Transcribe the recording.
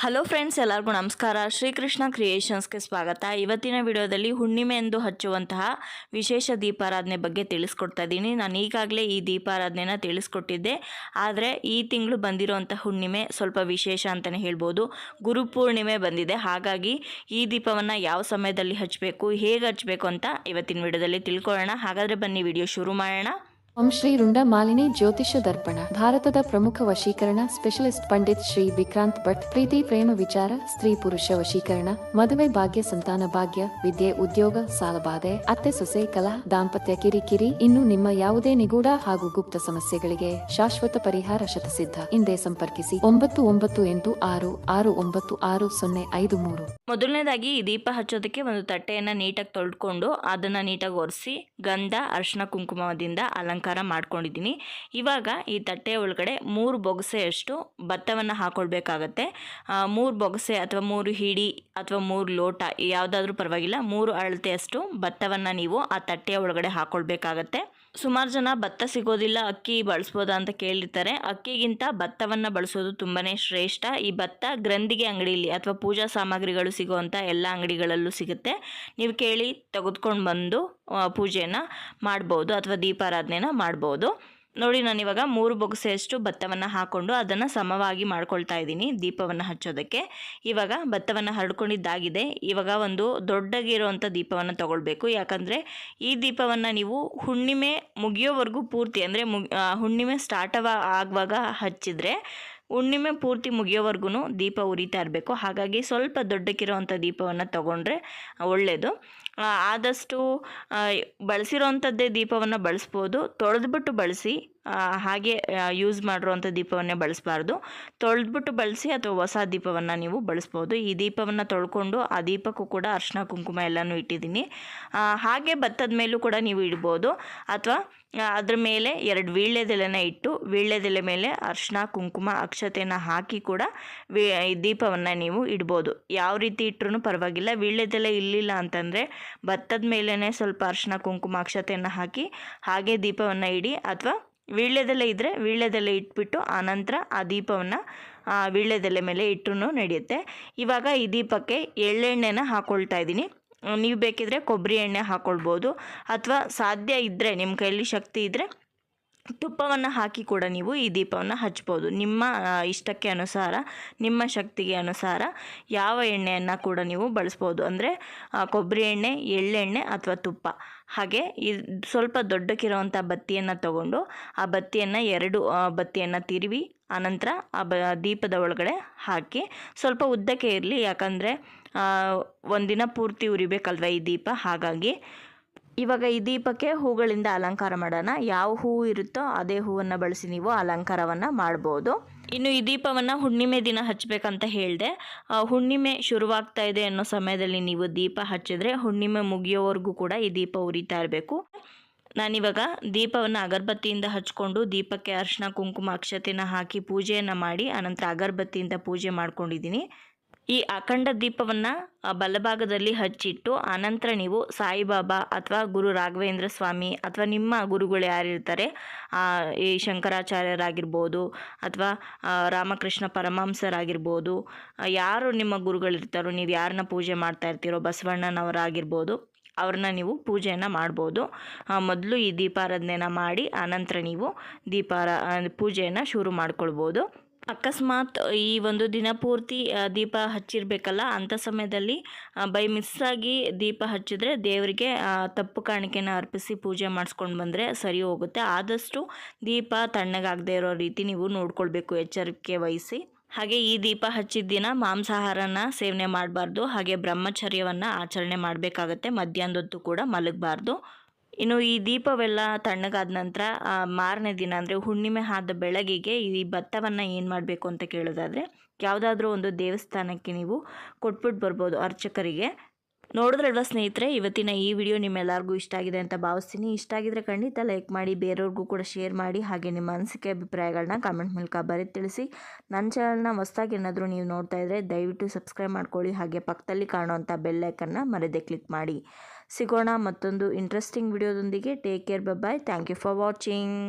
Hello friends ಎಲ್ಲರಿಗೂ ನಮಸ್ಕಾರ. ಶ್ರೀಕೃಷ್ಣ ಕ್ರಿಯೇಷನ್ಸ್ಗೆ ಸ್ವಾಗತ. ಇವತ್ತಿನ ವಿಡಿಯೋದಲ್ಲಿ ಹುಣ್ಣಿಮೆ ಎಂದು ಹಚ್ಚುವಂತಹ ವಿಶೇಷ ದೀಪಾರಾಧನೆ ಬಗ್ಗೆ ತಿಳಿಸ್ಕೊಡ್ತಾ ಇದ್ದೀನಿ. ನಾನು ಈಗಾಗಲೇ ಈ ದೀಪಾರಾಧನೆನ ತಿಳಿಸ್ಕೊಟ್ಟಿದ್ದೆ. ಆದರೆ ಈ ತಿಂಗಳು ಬಂದಿರುವಂಥ ಹುಣ್ಣಿಮೆ ಸ್ವಲ್ಪ ವಿಶೇಷ ಅಂತಲೇ ಹೇಳ್ಬೋದು. ಗುರುಪೂರ್ಣಿಮೆ ಬಂದಿದೆ. ಹಾಗಾಗಿ ಈ ದೀಪವನ್ನು ಯಾವ ಸಮಯದಲ್ಲಿ ಹಚ್ಚಬೇಕು, ಹೇಗೆ ಹಚ್ಚಬೇಕು ಅಂತ ಇವತ್ತಿನ ವಿಡಿಯೋದಲ್ಲಿ ತಿಳ್ಕೊಳ್ಳೋಣ. ಹಾಗಾದರೆ ಬನ್ನಿ, ವಿಡಿಯೋ ಶುರು ಮಾಡೋಣ. ಓಂ ಶ್ರೀ ರುಂಡ ಮಾಲಿನಿ ಜ್ಯೋತಿಷ ದರ್ಪಣ. ಭಾರತದ ಪ್ರಮುಖ ವಶೀಕರಣ ಸ್ಪೆಷಲಿಸ್ಟ್ ಪಂಡಿತ್ ಶ್ರೀ ವಿಕ್ರಾಂತ್ ಭಟ್. ಪ್ರೀತಿ, ಪ್ರೇಮ, ವಿಚಾರ, ಸ್ತ್ರೀ ಪುರುಷ ವಶೀಕರಣ, ಮದುವೆ ಭಾಗ್ಯ, ಸಂತಾನ ಭಾಗ್ಯ, ವಿದ್ಯೆ, ಉದ್ಯೋಗ ಸಾಲಬಾಧೆ ಅತ್ತೆ, ಸೊಸೆ ಕಲಾ ದಾಂಪತ್ಯ, ಕಿರಿಕಿರಿ, ಇನ್ನು ನಿಮ್ಮ ಯಾವುದೇ ನಿಗೂಢ ಹಾಗೂ ಗುಪ್ತ ಸಮಸ್ಯೆಗಳಿಗೆ ಶಾಶ್ವತ ಪರಿಹಾರ ಶತಸಿದ್ಧ. ಹಿಂದೆ ಸಂಪರ್ಕಿಸಿ ಒಂಬತ್ತು ಒಂಬತ್ತು ಎಂಟು ಆರು ಆರು ಒಂಬತ್ತು ಆರು ಸೊನ್ನೆ ಐದು ಮೂರು. ಮೊದಲನೇದಾಗಿ ದೀಪ ಹಚ್ಚೋದಕ್ಕೆ ಒಂದು ತಟ್ಟೆಯನ್ನ ನೀಟಾಗಿ ತೊಳ್ಕೊಂಡು ಅದನ್ನ ನೀಟಾಗಿ ಒರೆಸಿ ಗಂಧ, ಅರ್ಶನ, ಕುಂಕುಮದಿಂದ ಅಲಂಕಾರ ಮಾಡ್ಕೊಂಡಿದ್ದೀನಿ. ಇವಾಗ ಈ ತಟ್ಟೆ ಒಳಗಡೆ ಮೂರು ಬೊಗಸೆಯಷ್ಟು ಭತ್ತವನ್ನು ಹಾಕ್ಕೊಳ್ಬೇಕಾಗತ್ತೆ ಮೂರು ಬೊಗಸೆ ಅಥವಾ ಮೂರು ಹಿಡಿ ಅಥವಾ ಮೂರು ಲೋಟ ಯಾವುದಾದ್ರೂ ಪರವಾಗಿಲ್ಲ, ಮೂರು ಅಳತೆಯಷ್ಟು ಭತ್ತವನ್ನು ನೀವು ಆ ತಟ್ಟೆಯ ಒಳಗಡೆ ಹಾಕೊಳ್ಬೇಕಾಗತ್ತೆ. ಸುಮಾರು ಜನ ಭತ್ತ ಸಿಗೋದಿಲ್ಲ, ಅಕ್ಕಿ ಬಳಸ್ಬೋದಾ ಅಂತ ಕೇಳಿರ್ತಾರೆ. ಅಕ್ಕಿಗಿಂತ ಭತ್ತವನ್ನು ಬಳಸೋದು ತುಂಬಾ ಶ್ರೇಷ್ಠ. ಈ ಭತ್ತ ಗ್ರಂಥಿಗೆ ಅಂಗಡಿಯಲ್ಲಿ ಅಥವಾ ಪೂಜಾ ಸಾಮಗ್ರಿಗಳು ಸಿಗೋವಂಥ ಎಲ್ಲ ಅಂಗಡಿಗಳಲ್ಲೂ ಸಿಗುತ್ತೆ. ನೀವು ಕೇಳಿ ತೆಗೆದುಕೊಂಡು ಬಂದು ಪೂಜೆಯನ್ನು ಮಾಡ್ಬೋದು ಅಥವಾ ದೀಪಾರಾಧನೆನ ಮಾಡ್ಬೋದು. ನೋಡಿ, ನಾನು ಇವಾಗ ಮೂರು ಬೊಗಸೆಯಷ್ಟು ಭತ್ತವನ್ನು ಹಾಕ್ಕೊಂಡು ಅದನ್ನು ಸಮವಾಗಿ ಮಾಡ್ಕೊಳ್ತಾ ಇದ್ದೀನಿ ದೀಪವನ್ನು ಹಚ್ಚೋದಕ್ಕೆ. ಇವಾಗ ಭತ್ತವನ್ನು ಹರಡ್ಕೊಂಡಿದ್ದಾಗಿದೆ. ಇವಾಗ ಒಂದು ದೊಡ್ಡಗಿರುವಂಥ ದೀಪವನ್ನು ತಗೊಳ್ಬೇಕು. ಯಾಕಂದರೆ ಈ ದೀಪವನ್ನು ನೀವು ಹುಣ್ಣಿಮೆ ಮುಗಿಯೋವರೆಗೂ ಪೂರ್ತಿ, ಅಂದರೆ ಮುಗ್ ಹುಣ್ಣಿಮೆ ಸ್ಟಾರ್ಟ್ ಆಗುವಾಗ ಹಚ್ಚಿದರೆ ಹುಣ್ಣಿಮೆ ಪೂರ್ತಿ ಮುಗಿಯೋವರೆಗೂ ದೀಪ ಉರಿತಾ ಇರಬೇಕು. ಹಾಗಾಗಿ ಸ್ವಲ್ಪ ದೊಡ್ಡಕ್ಕಿರೋವಂಥ ದೀಪವನ್ನು ತಗೊಂಡ್ರೆ ಒಳ್ಳೆಯದು ಆದಷ್ಟು ಬಳಸಿರೋವಂಥದ್ದೇ ದೀಪವನ್ನು ಬಳಸ್ಬೋದು. ತೊಳೆದ್ಬಿಟ್ಟು ಬಳಸಿ ಹಾಗೆ ಯೂಸ್ ಮಾಡಿರುವಂಥ ದೀಪವನ್ನೇ ಬಳಸಬಾರ್ದು. ತೊಳೆದ್ಬಿಟ್ಟು ಬಳಸಿ ಅಥವಾ ಹೊಸ ದೀಪವನ್ನು ನೀವು ಬಳಸ್ಬೋದು. ಈ ದೀಪವನ್ನು ತೊಳ್ಕೊಂಡು ಆ ದೀಪಕ್ಕೂ ಕೂಡ ಅರ್ಶಿನ, ಕುಂಕುಮ ಎಲ್ಲನೂ ಇಟ್ಟಿದ್ದೀನಿ. ಹಾಗೆ ಭತ್ತದ ಮೇಲೂ ಕೂಡ ನೀವು ಇಡ್ಬೋದು. ಅಥವಾ ಅದ್ರ ಮೇಲೆ ಎರಡು ವೀಳ್ಯದೆಲೆನ ಇಟ್ಟು, ವೀಳ್ಯದೆಲೆ ಮೇಲೆ ಅರ್ಶಿನ, ಕುಂಕುಮ, ಅಕ್ಷತೆನ ಹಾಕಿ ಕೂಡ ವಿ ದೀಪವನ್ನು ನೀವು ಇಡ್ಬೋದು. ಯಾವ ರೀತಿ ಇಟ್ಟರೂ ಪರವಾಗಿಲ್ಲ. ವೀಳ್ಯದೆಲೆ ಇಲ್ಲಿಲ್ಲ ಅಂತಂದರೆ ಭತ್ತದ ಮೇಲೇ ಸ್ವಲ್ಪ ಅರ್ಶಿನ, ಕುಂಕುಮ ಅಕ್ಷತೆಯನ್ನು ಹಾಕಿ ಹಾಗೆ ದೀಪವನ್ನು ಇಡಿ. ಅಥವಾ ವೀಳ್ಯದೆಲೆ ಇದ್ದರೆ ವೀಳ್ಯದೆಲೆ ಇಟ್ಬಿಟ್ಟು ಆನಂತರ ಆ ದೀಪವನ್ನು ವೀಳ್ಯದೆಲೆ ಮೇಲೆ ಇಟ್ಟರೂ ನಡೆಯುತ್ತೆ. ಇವಾಗ ಈ ದೀಪಕ್ಕೆ ಎಳ್ಳೆಣ್ಣೆನ ಹಾಕ್ಕೊಳ್ತಾ ಇದ್ದೀನಿ. ನೀವು ಬೇಕಿದ್ರೆ ಕೊಬ್ಬರಿ ಎಣ್ಣೆ ಹಾಕ್ಕೊಳ್ಬೋದು ಅಥವಾ ಸಾಧ್ಯ ಇದ್ದರೆ ನಿಮ್ಮ ಕೈಯಲ್ಲಿ ಶಕ್ತಿ ಇದ್ದರೆ ತುಪ್ಪವನ್ನು ಹಾಕಿ ಕೂಡ ನೀವು ಈ ದೀಪವನ್ನು ಹಚ್ಬೋದು. ನಿಮ್ಮ ಇಷ್ಟಕ್ಕೆ ಅನುಸಾರ, ನಿಮ್ಮ ಶಕ್ತಿಗೆ ಅನುಸಾರ ಯಾವ ಎಣ್ಣೆಯನ್ನು ಕೂಡ ನೀವು ಬಳಸ್ಬೋದು. ಅಂದರೆ ಕೊಬ್ಬರಿ ಎಣ್ಣೆ, ಎಳ್ಳೆಣ್ಣೆ ಅಥವಾ ತುಪ್ಪ. ಹಾಗೆ ಇದು ಸ್ವಲ್ಪ ದೊಡ್ಡಕ್ಕಿರೋವಂಥ ಬತ್ತಿಯನ್ನು ತಗೊಂಡು ಆ ಬತ್ತಿಯನ್ನು ಎರಡು ಬತ್ತಿಯನ್ನು ತಿರುವಿ, ಆನಂತರ ಆ ಬ ದೀಪದ ಒಳಗಡೆ ಹಾಕಿ ಸ್ವಲ್ಪ ಉದ್ದಕ್ಕೆ ಇರಲಿ. ಯಾಕಂದರೆ ಒಂದಿನ ಪೂರ್ತಿ ಉರಿಬೇಕಲ್ವ ಈ ದೀಪ? ಹಾಗಾಗಿ ಇವಾಗ ಈ ದೀಪಕ್ಕೆ ಹೂಗಳಿಂದ ಅಲಂಕಾರ ಮಾಡೋಣ. ಯಾವ ಹೂವು ಇರುತ್ತೋ ಅದೇ ಹೂವನ್ನು ಬಳಸಿ ನೀವು ಅಲಂಕಾರವನ್ನು ಮಾಡ್ಬೋದು. ಇನ್ನು ಈ ದೀಪವನ್ನು ಹುಣ್ಣಿಮೆ ದಿನ ಹಚ್ಚಬೇಕಂತ ಹೇಳಿದೆ. ಹುಣ್ಣಿಮೆ ಶುರುವಾಗ್ತಾ ಇದೆ ಅನ್ನೋ ಸಮಯದಲ್ಲಿ ನೀವು ದೀಪ ಹಚ್ಚಿದ್ರೆ ಹುಣ್ಣಿಮೆ ಮುಗಿಯೋವರೆಗೂ ಕೂಡ ಈ ದೀಪ ಉರಿತಾ ಇರಬೇಕು. ನಾನಿವಾಗ ದೀಪವನ್ನು ಅಗರಬತ್ತಿಯಿಂದ ಹಚ್ಕೊಂಡು ದೀಪಕ್ಕೆ ಅರಿಶಿನ, ಕುಂಕುಮ, ಅಕ್ಷತೆನ ಹಾಕಿ ಪೂಜೆಯನ್ನು ಮಾಡಿ, ಅನಂತರ ಅಗರಬತ್ತಿಯಿಂದ ಪೂಜೆ ಮಾಡ್ಕೊಂಡಿದ್ದೀನಿ. ಈ ಅಖಂಡ ದೀಪವನ್ನು ಬಲಭಾಗದಲ್ಲಿ ಹಚ್ಚಿಟ್ಟು, ಆನಂತರ ನೀವು ಸಾಯಿಬಾಬಾ ಅಥವಾ ಗುರು ರಾಘವೇಂದ್ರ ಸ್ವಾಮಿ ಅಥವಾ ನಿಮ್ಮ ಗುರುಗಳು ಯಾರಿರ್ತಾರೆ ಈ ಶಂಕರಾಚಾರ್ಯರಾಗಿರ್ಬೋದು ಅಥವಾ ರಾಮಕೃಷ್ಣ ಪರಮಹಂಸರಾಗಿರ್ಬೋದು ಯಾರು ನಿಮ್ಮ ಗುರುಗಳಿರ್ತಾರೋ ನೀವು ಯಾರನ್ನ ಪೂಜೆ ಮಾಡ್ತಾ ಇರ್ತೀರೋ, ಬಸವಣ್ಣನವರಾಗಿರ್ಬೋದು, ಅವ್ರನ್ನ ನೀವು ಪೂಜೆಯನ್ನು ಮಾಡ್ಬೋದು. ಮೊದಲು ಈ ದೀಪಾರಾಧನೆನ ಮಾಡಿ, ಆನಂತರ ನೀವು ದೀಪಾರ ಪೂಜೆಯನ್ನು ಶುರು ಮಾಡ್ಕೊಳ್ಬೋದು. ಅಕಸ್ಮಾತ್ ಈ ಒಂದು ದಿನ ಪೂರ್ತಿ ದೀಪ ಹಚ್ಚಿರಬೇಕಲ್ಲ? ಅಂಥ ಸಮಯದಲ್ಲಿ ಬೈ ಮಿಸ್ಸಾಗಿ ದೀಪ ಹಚ್ಚಿದ್ರೆ ದೇವರಿಗೆ ತಪ್ಪು ಕಾಣಿಕೆನ ಅರ್ಪಿಸಿ ಪೂಜೆ ಮಾಡಿಸ್ಕೊಂಡು ಬಂದರೆ ಸರಿ ಹೋಗುತ್ತೆ. ಆದಷ್ಟು ದೀಪ ತಣ್ಣಗಾಗದೇ ಇರೋ ರೀತಿ ನೀವು ನೋಡ್ಕೊಳ್ಬೇಕು ಎಚ್ಚರಿಕೆ ವಹಿಸಿ. ಹಾಗೆ ಈ ದೀಪ ಹಚ್ಚಿದ ದಿನ ಮಾಂಸಾಹಾರನ ಸೇವನೆ ಮಾಡಬಾರ್ದು, ಹಾಗೆ ಬ್ರಹ್ಮಚರ್ಯವನ್ನು ಆಚರಣೆ ಮಾಡಬೇಕಾಗತ್ತೆ. ಮಧ್ಯಾಹ್ನದೊತ್ತು ಕೂಡ ಮಲಗಬಾರ್ದು. ಇನ್ನು ಈ ದೀಪವೆಲ್ಲ ತಣ್ಣಗಾದ ನಂತರ ಮಾರನೇ ದಿನ ಅಂದರೆ ಹುಣ್ಣಿಮೆ ಆದ ಬೆಳಗಿಗೆ ಈ ಭತ್ತವನ್ನು ಏನು ಮಾಡಬೇಕು ಅಂತ ಕೇಳೋದಾದರೆ, ಯಾವುದಾದ್ರೂ ಒಂದು ದೇವಸ್ಥಾನಕ್ಕೆ ನೀವು ಕೊಟ್ಬಿಟ್ಟು ಬರ್ಬೋದು ಅರ್ಚಕರಿಗೆ. ನೋಡಿದ್ರಲ್ವ ಸ್ನೇಹಿತರೆ, ಇವತ್ತಿನ ಈ ವಿಡಿಯೋ ನಿಮ್ಮೆಲ್ಲರಿಗೂ ಇಷ್ಟ ಆಗಿದೆ ಅಂತ ಭಾವಿಸ್ತೀನಿ. ಇಷ್ಟ ಆಗಿದ್ರೆ ಖಂಡಿತ ಲೈಕ್ ಮಾಡಿ, ಬೇರೆಯವ್ರಿಗೂ ಕೂಡ ಶೇರ್ ಮಾಡಿ, ಹಾಗೆ ನಿಮ್ಮ ಅನಿಸಿಕೆ ಅಭಿಪ್ರಾಯಗಳನ್ನ ಕಾಮೆಂಟ್ ಮೂಲಕ ಬರೀ ತಿಳಿಸಿ. ನನ್ನ ಚಾನಲ್ನ ಹೊಸ್ದಾಗಿ ಏನಾದರೂ ನೀವು ನೋಡ್ತಾ ಇದ್ದರೆ ದಯವಿಟ್ಟು ಸಬ್ಸ್ಕ್ರೈಬ್ ಮಾಡ್ಕೊಳ್ಳಿ, ಹಾಗೆ ಪಕ್ಕದಲ್ಲಿ ಕಾಣುವಂಥ ಬೆಲ್ಲೈಕನ್ನ ಮರದೇ ಕ್ಲಿಕ್ ಮಾಡಿ. ಸಿಗೋಣ ಮತ್ತೊಂದು interesting ವಿಡಿಯೋದೊಂದಿಗೆ. Take care bye thank you for watching